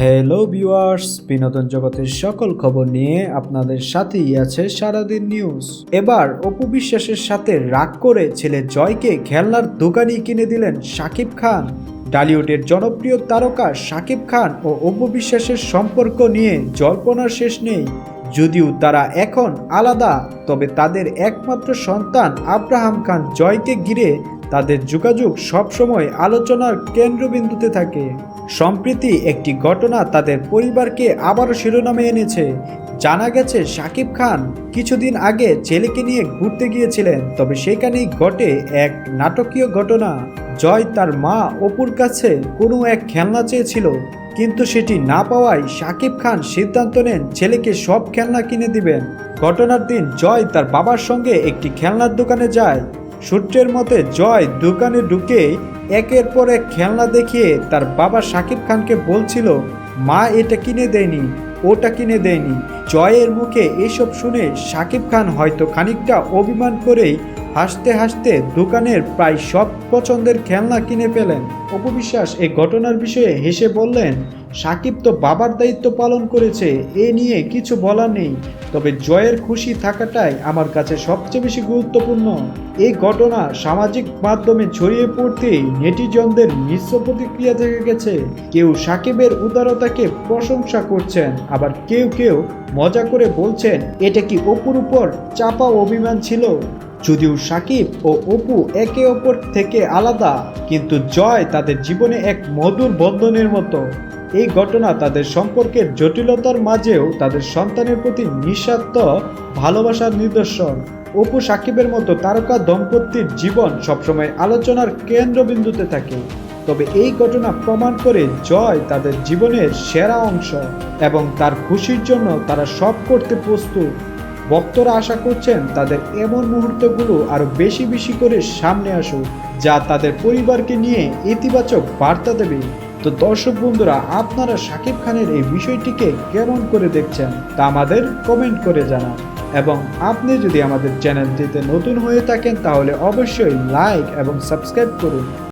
Hello viewers বিনোদন জগতের সকল খবর নিয়ে আপনাদের সাথেই আছে সারাদিন নিউজ এবার অপু বিশ্বাসের সাথে রাগ করে ছেলে জয়কে খেলনার দোকানই কিনে দিলেন শাকিব খান। ডালিউডের জনপ্রিয় তারকা শাকিব খান ও অপু বিশ্বাসের সম্পর্ক নিয়ে জল্পনার শেষ নেই। যদিও তারা এখন আলাদা, তবে তাদের একমাত্র সন্তান আব্রাহাম খান জয়কে ঘিরে তাদের যোগাযোগ সবসময় আলোচনার কেন্দ্রবিন্দুতে থাকে। সম্প্রতি একটি ঘটনা তাদের পরিবারকে আবারও শিরোনামে এনেছে। জানা গেছে শাকিব খান কিছুদিন আগে ছেলেকে নিয়ে ঘুরতে গিয়েছিলেন, তবে সেখানেই ঘটে এক নাটকীয় ঘটনা। জয় তার মা অপুর কাছে কোনো এক খেলনা চেয়েছিল, কিন্তু সেটি না পাওয়ায় শাকিব খান সিদ্ধান্ত নেন ছেলেকে সব খেলনা কিনে দিবেন। ঘটনার দিন জয় তার বাবার সঙ্গে একটি খেলনার দোকানে যায়। সূত্রের মতে, জয় দোকানে ঢুকে একের পর এক খেলনা দেখিয়ে তার বাবা শাকিব খানকে বলছিল, মা, এটা কিনে দেয়নি, ওটা কিনে দেয়নি। জয়ের মুখে এসব শুনে শাকিব খান হয়তো খানিকটা অভিমান করেই হাসতে হাসতে দোকানের প্রায় সব পছন্দের খেলনা কিনে ফেলেন। অপবিশ্বাস এই ঘটনার বিষয়ে হেসে বললেন, সাকিব তো বাবার দায়িত্ব পালন করেছে, এ নিয়ে কিছু বলার নেই। তবে জয়ের খুশি থাকাটাই আমার কাছে সবচেয়ে বেশি গুরুত্বপূর্ণ। এই ঘটনা সামাজিক মাধ্যমে ছড়িয়ে পড়তেই নেটিজনদের মিশ্র প্রতিক্রিয়া থেকে গেছে। কেউ সাকিবের উদারতাকে প্রশংসা করছেন, আবার কেউ কেউ মজা করে বলছেন, এটা কি অপুর উপর চাপা অভিমান ছিল? যদিও সাকিব ও অপু একে অপর থেকে আলাদা, কিন্তু জয় তাদের জীবনে এক মধুর বন্ধনের মতো। এই ঘটনা তাদের সম্পর্কের জটিলতার মাঝেও তাদের সন্তানের প্রতি নিঃস্বার্থ ভালোবাসার নিদর্শন। অপু সাকিবের মতো তারকা দম্পতির জীবন সবসময় আলোচনার কেন্দ্রবিন্দুতে থাকে। তবে এই ঘটনা প্রমাণ করে জয় তাদের জীবনের সেরা অংশ এবং তার খুশির জন্য তারা সব করতে প্রস্তুত। ভক্তরা আশা করছেন তাদের এমন মুহূর্তগুলো আরও বেশি বেশি করে সামনে আসুক, যা তাদের পরিবারকে নিয়ে ইতিবাচক বার্তা দেবে। তো দর্শক বন্ধুরা, আপনারা শাকিব খানের এই বিষয়টিকে কেমন করে দেখছেন তা আমাদের কমেন্ট করে জানান। এবং আপনি যদি আমাদের চ্যানেলটিতে নতুন হয়ে থাকেন, তাহলে অবশ্যই লাইক এবং সাবস্ক্রাইব করুন।